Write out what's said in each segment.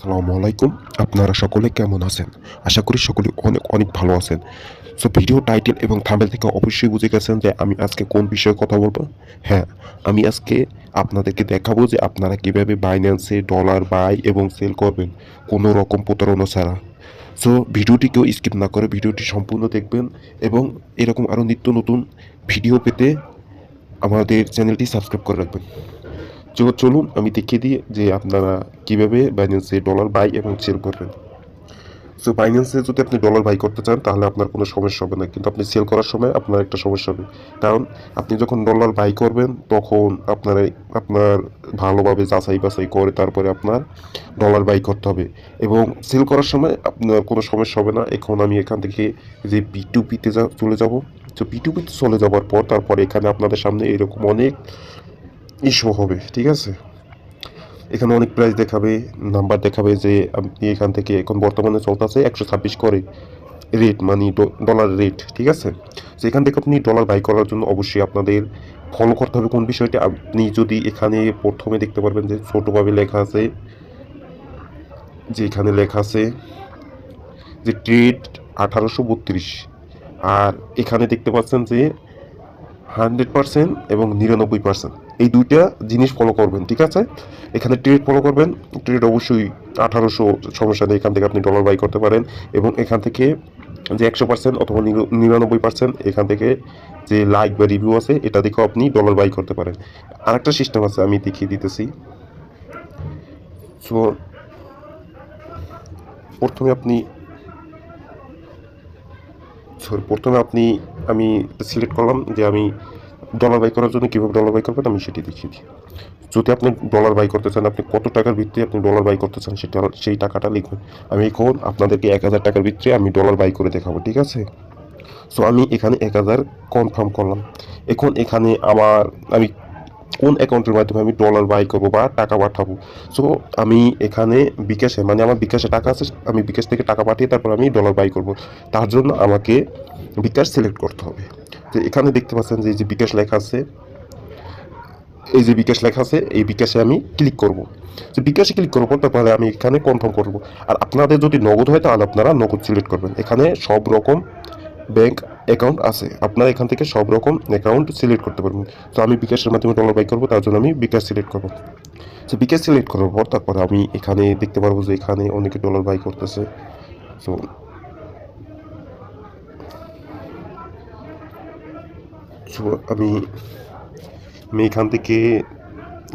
আসসালামু আলাইকুম। আপনারা সকলে কেমন আছেন? আশা করি সকলে অনেক অনেক ভালো আছেন। সো ভিডিও টাইটেল এবং থাম্বেল থেকে অবশ্যই বুঝে গেছেন যে আমি আজকে কোন বিষয়ে কথা বলব। হ্যাঁ আমি আজকে আপনাদেরকে দেখাবো যে আপনারা কীভাবে বাইন্যান্সে ডলার বাই এবং সেল করবেন কোনো রকম প্রতারণা ছাড়া। সো ভিডিওটি কেউ স্কিপ না করে ভিডিওটি সম্পূর্ণ দেখবেন এবং এরকম আরও নিত্য নতুন ভিডিও পেতে আমাদের চ্যানেলটি সাবস্ক্রাইব করে রাখবেন। চলুন, আমি দেখিয়ে দিই যে আপনারা কীভাবে বাইন্যান্সে ডলার বাই এবং সেল করবেন। সো বাইন্যান্সে যদি আপনি ডলার বাই করতে চান, তাহলে আপনার কোনো সমস্যা হবে না। কিন্তু আপনি সেল করার সময় আপনার একটা সমস্যা হবে। কারণ আপনি যখন ডলার বাই করবেন, তখন আপনার আপনার ভালোভাবে যাচাই বাছাই করে তারপরে আপনার ডলার বাই করতে হবে। এবং সেল করার সময় আপনার কোনো সমস্যা হবে না। এখন আমি এখান থেকে যে বি টু পিতে যা চলে যাব, তো পিটুপিতে চলে যাওয়ার পর তারপরে এখানে আপনাদের সামনে এরকম অনেক ইস্যু হবে, ঠিক আছে? এখানে অনেক প্রাইস দেখাবে নাম্বার দেখাবে যে আপনি এখান থেকে এখন বর্তমানে চলতেছে একশো ছাব্বিশ করে রেট মানে ডলার রেট ঠিক আছে? তো এখান থেকে আপনি ডলার বাই করার জন্য অবশ্যই আপনাদের ফলো করতে হবে কোন বিষয়টা। আপনি যদি এখানে প্রথমে দেখতে পারবেন যে ছোটোভাবে লেখা আছে, যে এখানে লেখা আছে যে ট্রেড আঠারোশো বত্রিশ, আর এখানে দেখতে পাচ্ছেন যে হান্ড্রেড পার্সেন্ট এবং নিরানব্বই পার্সেন্ট এই দুইটা জিনিস ফলো করবেন, ঠিক আছে? এখানে ট্রেড ফলো করবেন ট্রেড অবশ্যই আঠারোশো সমস্যা নেই, এখান থেকে আপনি ডলার বাই করতে পারেন এবং এখান থেকে যে একশো পার্সেন্ট অথবা নির- নিরানব্বই পার্সেন্ট এখান থেকে যে লাইক বা রিভিউ আছে, এটা দেখেও আপনি ডলার বাই করতে পারেন। আরেকটা সিস্টেম আছে, আমি দেখিয়ে দিতেছি। সো প্রথমে আপনি সরি প্রথমে আপনি, আমি সিলেক্ট করলাম যে আমি ডলার বাই করার জন্য কীভাবে ডলার বাই করবেন, আমি সেটি দেখিয়ে দিই। যদি আপনি ডলার বাই করতে চান, আপনি কত টাকার ভিত্তিতে আপনি ডলার বাই করতে চান, সেটা সেই টাকাটা লিখুন। আমি এখন আপনাদেরকে এক হাজার টাকার ভিত্তিতে আমি ডলার বাই করে দেখাবো, ঠিক আছে? সো আমি এখানে এক হাজার কনফার্ম করলাম। এখন এখানে আমার, আমি কোন অ্যাকাউন্টের মাধ্যমে আমি ডলার বাই করব বা টাকা পাঠাবো? সো আমি এখানে বিকাশে মানে আমার বিকাশে টাকা আছে, আমি বিকাশ থেকে টাকা পাঠিয়ে তারপর আমি ডলার বাই করব। তার জন্য আমাকে বিকাশ সিলেক্ট করতে হবে। তো এখানে দেখতে পাচ্ছেন যে এই যে বিকাশ লেখা আছে, এই যে বিকাশ লেখা আছে, এই বিকাশে আমি ক্লিক করব। তো বিকাশে ক্লিক করব তারপরে আমি এখানে কনফার্ম করব। আর আপনাদের যদি নগদ হয় তাহলে আপনারা নগদ সিলেক্ট করবেন। এখানে সব রকম ব্যাংক অ্যাকাউন্ট আছে। আপনারা এখান থেকে সব রকম অ্যাকাউন্ট সিলেক্ট করতে পারবেন। তো আমি বিকাশের মাধ্যমে ডলার বাই করব, তার জন্য আমি বিকাশ সিলেক্ট করব। তো বিকাশ সিলেক্ট করার পর তারপরে আমি এখানে দেখতে পারব যে এখানে অনেকে ডলার বাই করতেছে। তো আমি আমি এখান থেকে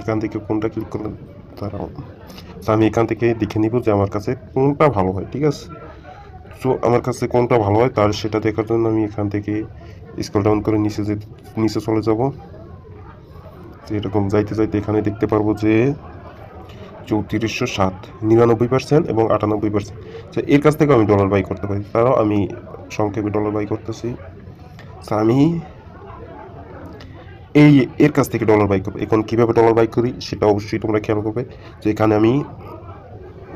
এখান থেকে কোনটা ক্লিক করলে দাঁড়াও। তো আমি এখান থেকে দেখে নিব যে আমার কাছে কোনটা ভালো হয়, ঠিক আছে? সো আমার কাছে কোনটা ভালো হয়, তার সেটা দেখার জন্য আমি এখান থেকে স্ক্রল ডাউন করে নিচে যে, নিচে চলে যাব। তো এরকম যাইতে যাইতে এখানে দেখতে পারব যে চৌত্রিশশো সাত, নিরানব্বই পার্সেন্ট এবং আটানব্বই পার্সেন্ট এর কাছ থেকে আমি ডলার বাই করতে পারি। তারাও আমি সংক্ষেপে ডলার বাই করতেছি। আমি এই এর কাছ থেকে ডলার বাই করব। এখন কীভাবে ডলার বাই করি সেটা অবশ্যই তোমরা খেয়াল করবে। যে এখানে আমি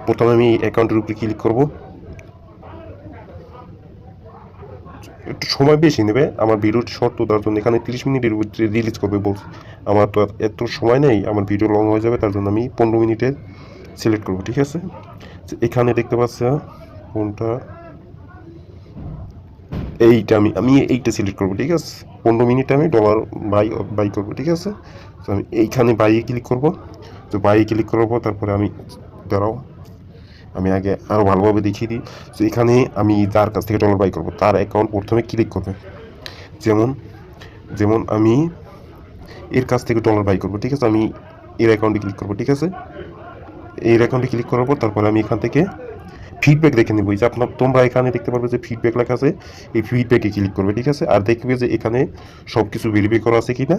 প্রথমে আমি অ্যাকাউন্টের উপরে ক্লিক করব। একটু সময় বেশি নেবে, আমার ভিডিওটি শর্ট তার জন্য এখানে তিরিশ মিনিটের ভিতরে রিলিজ করবে বলছে। আমার তো এত সময় নেই, আমার ভিডিও লং হয়ে যাবে, তার জন্য আমি পনেরো মিনিটে সিলেক্ট করব, ঠিক আছে? তো এখানে দেখতে পাচ্ছ, কোনটা? এইটা আমি আমি এইটা সিলেক্ট করব, ঠিক আছে? পনেরো মিনিটে আমি ডলার বাই বাই করব, ঠিক আছে? তো আমি এইখানে বাইয়ে ক্লিক করব। তো বাইয়ে ক্লিক পর তারপরে আমি দাঁড়াও। আমি আগে আরও ভালোভাবে দেখিয়ে দিই। তো এখানে আমি যার কাছ থেকে ডলার বাই করব, তার অ্যাকাউন্ট প্রথমে ক্লিক করবে। যেমন যেমন আমি এর কাছ থেকে ডলার বাই করব, ঠিক আছে? আমি এর অ্যাকাউন্টে ক্লিক করব, ঠিক আছে? এর অ্যাকাউন্টে ক্লিক করার পর তারপরে আমি এখান থেকে ফিডব্যাক দেখে নেব। যে আপনার তোমরা এখানে দেখতে পারবে যে ফিডব্যাক লেখা আছে, এই ফিডব্যাকে ক্লিক করবে, ঠিক আছে? আর দেখবে যে এখানে সব কিছু ভেরিফাই করা আছে কি না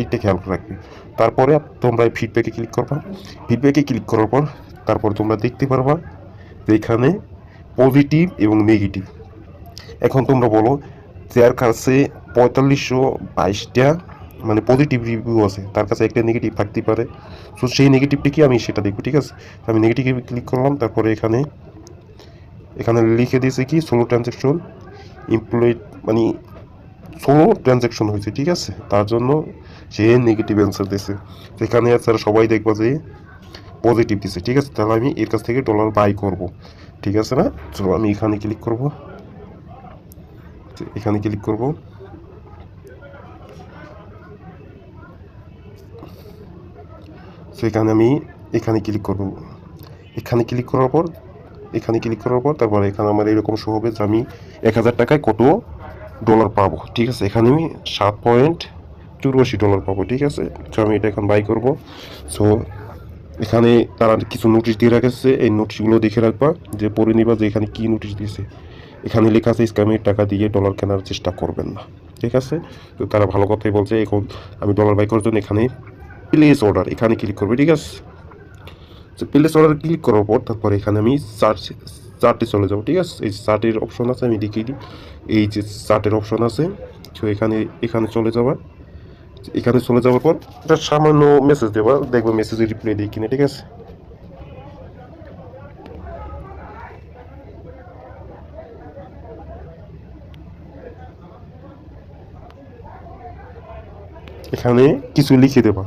এইটা খেয়াল রাখবে। তারপরে তোমরা এই ফিডব্যাকে ক্লিক করবা। ফিডব্যাকে ক্লিক করার পর, তারপর তোমরা দেখতে পারবা যে এখানে পজিটিভ এবং নেগেটিভ এখন তোমরা বলো যার কাছে পঁয়তাল্লিশশো বাইশটা মানে পজিটিভ রিভিউ আছে, তার কাছে একটা নেগেটিভ থাকতে পারে। সো সেই নেগেটিভটা কি আমি সেটা দেখব, ঠিক আছে? আমি নেগেটিভে ক্লিক করলাম, তারপরে এখানে এখানে লিখে দিয়েছে কি সোলো ট্রানজ্যাকশন এমপ্লয় মানে সোলো ট্রানজ্যাকশন হয়েছে, ঠিক আছে? তার জন্য সে নেগেটিভ অ্যান্সার দিয়েছে। এখানে স্যার সবাই দেখব যে পজিটিভ দিছে, ঠিক আছে? তাহলে আমি এর কাছ থেকে ডলার বাই করব, ঠিক আছে না? চলো আমি এখানে ক্লিক করব। এখানে ক্লিক করব। তো এখানে আমি এখানে ক্লিক করব। এখানে ক্লিক করার পর, এখানে ক্লিক করার পর তারপর এখানে আমার এরকম শো হবে যে আমি এক হাজার টাকায় কত ডলার পাবো, ঠিক আছে? এখানে আমি সাত পয়েন্ট চুরাশি ডলার পাবো, ঠিক আছে? তো আমি এটা এখন বাই করব। সো এখানে তারা কিছু নোটিশ দিয়ে রাখেছে। এই নোটিশগুলো দেখে রাখবা যে পড়ে নিবা যে এখানে কী নোটিশ দিয়েছে। এখানে লেখা আছে স্ক্যামের টাকা দিয়ে ডলার কেনার চেষ্টা করবেন না। ঠিক আছে? তো তারা ভালো কথাই বলছে। এখন আমি ডলার বাই করার জন্য এখানে প্লেস অর্ডার এখানে ক্লিক করবে, ঠিক আছে? তো প্লেস অর্ডার ক্লিক করার পর তারপর এখানে আমি সার্চ চার্টে চলে যাব, ঠিক আছে? এই চার্টের অপশন আছে, আমি দেখিয়ে দিই। এই যে চার্টের অপশন আছে তো এখানে এখানে চলে যাবার এখানে চলে যাওয়ার পর সামান্য মেসেজ দেওয়া, দেখব মেসেজে রিপ্লাই দিই কিনা, ঠিক আছে? এখানে কিছু লিখে দেবা।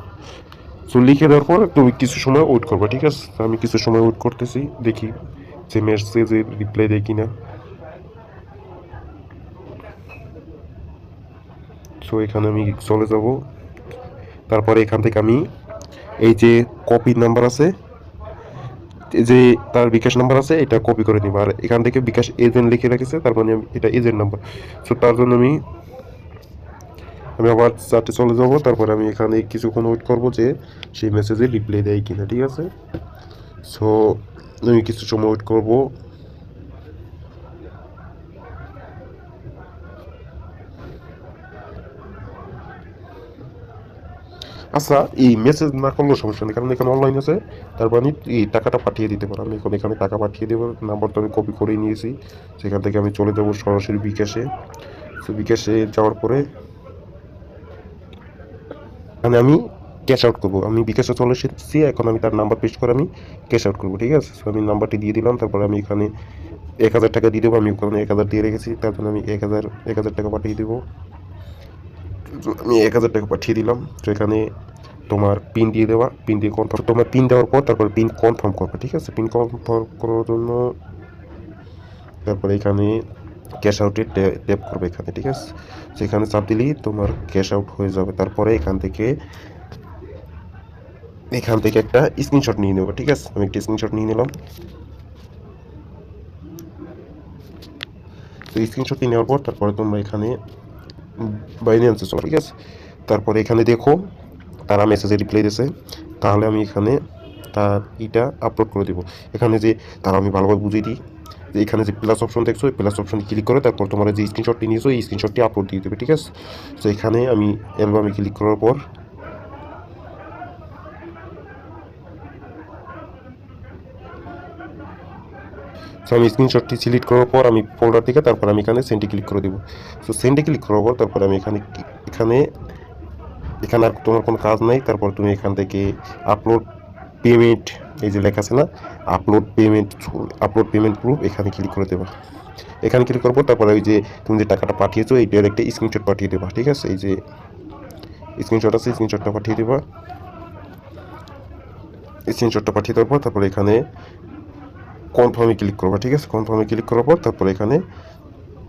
সো লিখে দেওয়ার পর তুমি কিছু সময় ওয়েট করবা, ঠিক আছে? আমি কিছু সময় ওয়েট করতেছি, দেখি যে মেসেজের রিপ্লাই দেয় কিনা। সো এখানে আমি চলে যাব। তারপরে এখান থেকে আমি এই যে কপি নাম্বার আছে যে তার বিকাশ নাম্বার আছে, এটা কপি করে নিব। আর এখান থেকে বিকাশ এজেন্ট লিখে রেখেছে তার মানে আমি এটা এজেন্ট নাম্বার সো তার জন্য আমি আমি আবার চারটে চলে যাব, তারপরে আমি এখানে কিছুক্ষণ ওয়েট করব যে সেই মেসেজে রিপ্লাই দেয় কিনা, ঠিক আছে? সো আমি কিছু সময় ওয়েট করব। আচ্ছা এই মেসেজ না করলেও সমস্যা নেই, কারণ এখানে অনলাইন আছে। তারপর আমি এই টাকাটা পাঠিয়ে দিতে পারো। আমি এখন এখানে টাকা পাঠিয়ে দেবো নাম্বার তো আমি কপি করে নিয়েছি। সেখান থেকে আমি চলে যাব সরাসরি বিকাশে। তো বিকাশে যাওয়ার পরে এখানে আমি ক্যাশ আউট করব। আমি বিকাশে চলে এসেছি, এখন আমি তার নাম্বার পেস্ট করে আমি ক্যাশ আউট করব, ঠিক আছে? আমি নাম্বারটি দিয়ে দিলাম, তারপর আমি এখানে এক হাজার টাকা দিয়ে দেবো, আমি ওখানে এক হাজার দিয়ে রেখেছি, তার জন্য আমি এক হাজার এক হাজার টাকা পাঠিয়ে দেবো। আমি এক হাজার টাকা পাঠিয়ে দিলাম, তো এখানে তোমার পিন দিয়ে দেওয়া পিন দিয়ে কনফার্ম তোমার পিন দেওয়ার পর তারপর পিন কনফার্ম করবে, ঠিক আছে? পিন কনফার্ম করার জন্য তারপরে এখানে ক্যাশ আউটে ট্যাপ করবে এখানে, ঠিক আছে? সেখানে চাপ দিলেই তোমার ক্যাশ আউট হয়ে যাবে। তারপরে এখান থেকে এখান থেকে একটা স্ক্রিনশট নিয়ে নেব, ঠিক আছে? আমি একটা স্ক্রিনশট নিয়ে নিলাম। তো স্ক্রিনশটটি নেওয়ার পর তারপরে তোমরা এখানে বাইন্যান্সে চলো, ঠিক আছে? তারপরে এখানে দেখো, তারা মেসেজে রিপ্লাই দিয়েছে। তাহলে আমি এখানে তার ইটা আপলোড করে দেবো। এখানে যে, তারা আমি ভালোভাবে বুঝিয়ে দিই। এখানে যে প্লাস অপশন দেখছ, এই প্লাস অপশন ক্লিক করে, তারপর তোমার যে স্ক্রিনশটটি নিয়েছো, এই স্ক্রিনশটটি আপলোড দিয়ে দেবে, ঠিক আছে? তো এখানে আমি অ্যালবামে ক্লিক করার পর সো আমি স্ক্রিনশটটি সিলেক্ট করার পর আমি ফোল্ডার থেকে তারপর আমি এখানে সেন্ডে ক্লিক করে দেবো। সো সেন্ডে ক্লিক করার পর তারপর আমি এখানে এখানে এখানে আর তোমার কোনো কাজ নাই, তারপর তুমি এখান থেকে আপলোড পেমেন্ট, এই যে লেখা আছে না upload payment upload payment proof এখানে ক্লিক করে দেবা। এখানে ক্লিক পর তারপরে ওই যে তুমি যে টাকাটা পাঠিয়েছো এইটার একটা স্ক্রিনশট পাঠিয়ে দেবা, ঠিক আছে? এই যে স্ক্রিনশট আছে স্ক্রিনশটটা পাঠিয়ে দেবা। স্ক্রিনশটটা পাঠিয়ে দেওয়ার পর তারপরে এখানে কনফার্মে ক্লিক করবা, ঠিক আছে? কনফার্মে ক্লিক করার পর তারপরে এখানে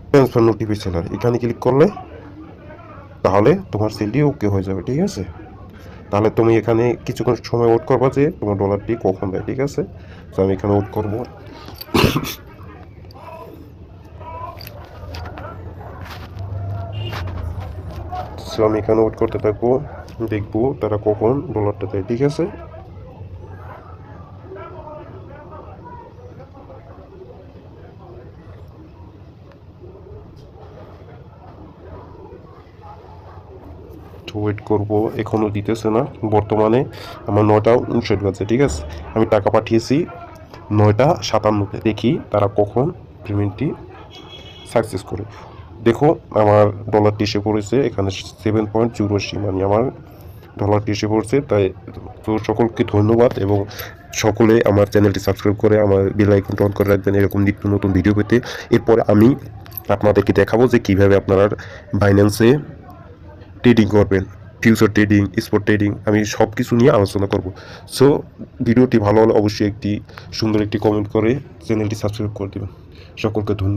ট্রান্সফার নোটিফিকেশন এখানে ক্লিক করলে তাহলে তোমার সেলটি ওকে হয়ে যাবে, ঠিক আছে? তাহলে তুমি এখানে কিছুক্ষণ সময় ওয়েট করবা যে তোমার ডলারটি কখন দেয়, ঠিক আছে? তো আমি এখানে ওয়েট করব। আমি এখানে ওয়েট করতে থাকব, দেখব তারা কখন ডলারটা দেয়, ঠিক আছে? ওয়েট করব এখনও দিতেছে না। বর্তমানে আমার নয়টা উনষাট বাজে, ঠিক আছে? আমি টাকা পাঠিয়েছি নয়টা সাতান্নতে। দেখি তারা কখন পেমেন্টটি সাকসেস করে। দেখো, আমার ডলারটি এসে পড়েছে, এখানে সেভেন পয়েন্ট চুরাশি মানে আমার ডলারটি এসে পড়ছে। তাই তো সকলকে ধন্যবাদ এবং সকলে আমার চ্যানেলটি সাবস্ক্রাইব করে আমার বেল আইকনটা অন করে রাখবেন, এরকম নিত্য নতুন ভিডিও পেতে। এরপরে আমি আপনাদেরকে দেখাবো যে কীভাবে আপনারা বাইন্যান্সে ট্রেডিং করবেন ফিউচার ট্রেডিং স্পট ট্রেডিং আমি সব কিছু নিয়ে আলোচনা করব। সো ভিডিওটি ভালো হলে অবশ্যই একটি সুন্দর একটি কমেন্ট করে চ্যানেলটি সাবস্ক্রাইব করে দেবেন। সকলকে ধন্যবাদ।